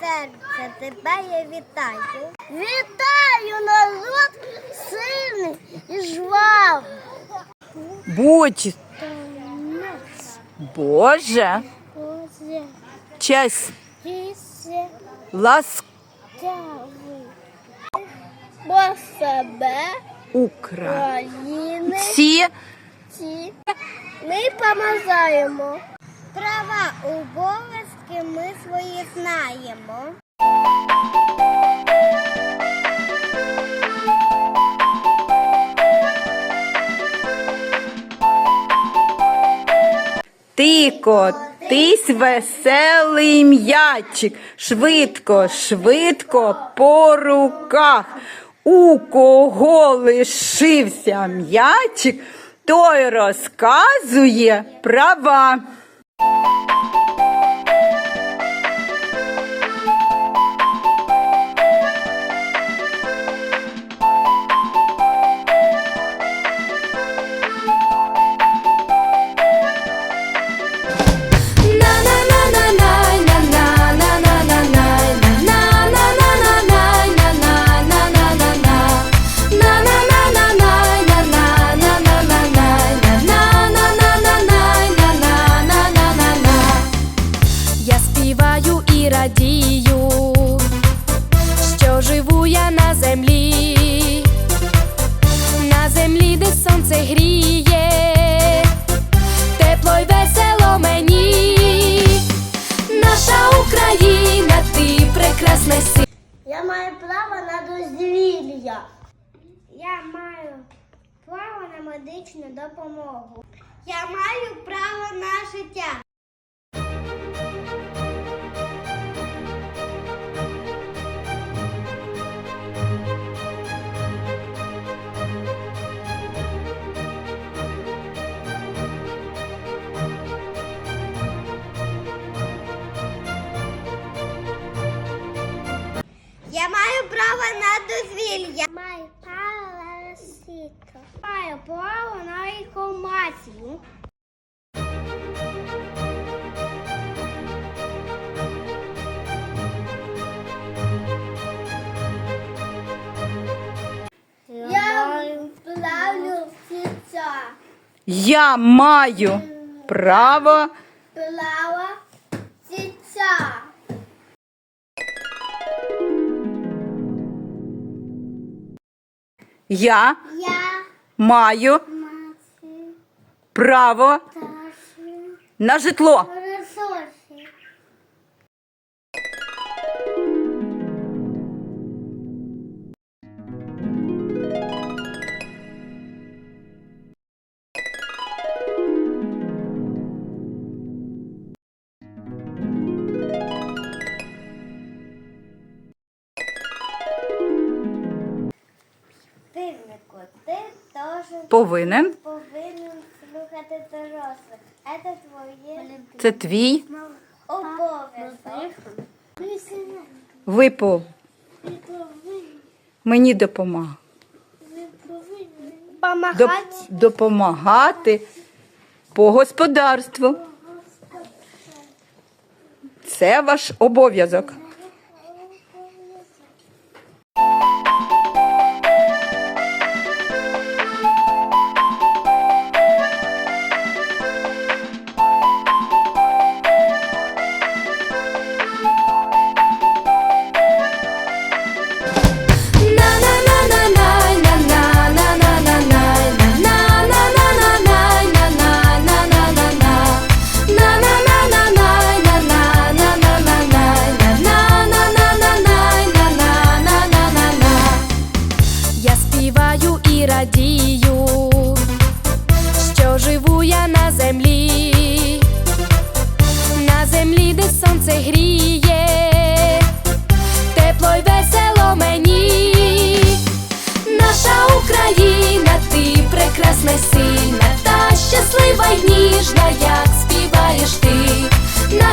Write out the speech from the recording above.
серця, тебе я вітаю. Вітаю народ сильний і жвавий. Будь Боже, Боже, честь, тісе, ласк тяви. Бо себе Україна. країни Ці ці ми помазаємо. Права обов'язки ми свої знаємо. тико, тись веселий м'ячик, швидко, швидко по руках. У кого лишився м'ячик, той розказує права. Дозвілля. Я маю право на медичну допомогу. Я маю право на життя. Я маю право на дозвілля. Маю право на світло. Маю право на інформацію. Я маю право життя. Я маю право. Я Я маю маю право на житло. Ти теж Повинен. повинен слухати дорослих. Це твоє Це твій обов'язок. випав. Мені допомагав. Доп- допомагати по господарству. Це ваш обов'язок. Щаслива й ніжна, як співаєш ти, наша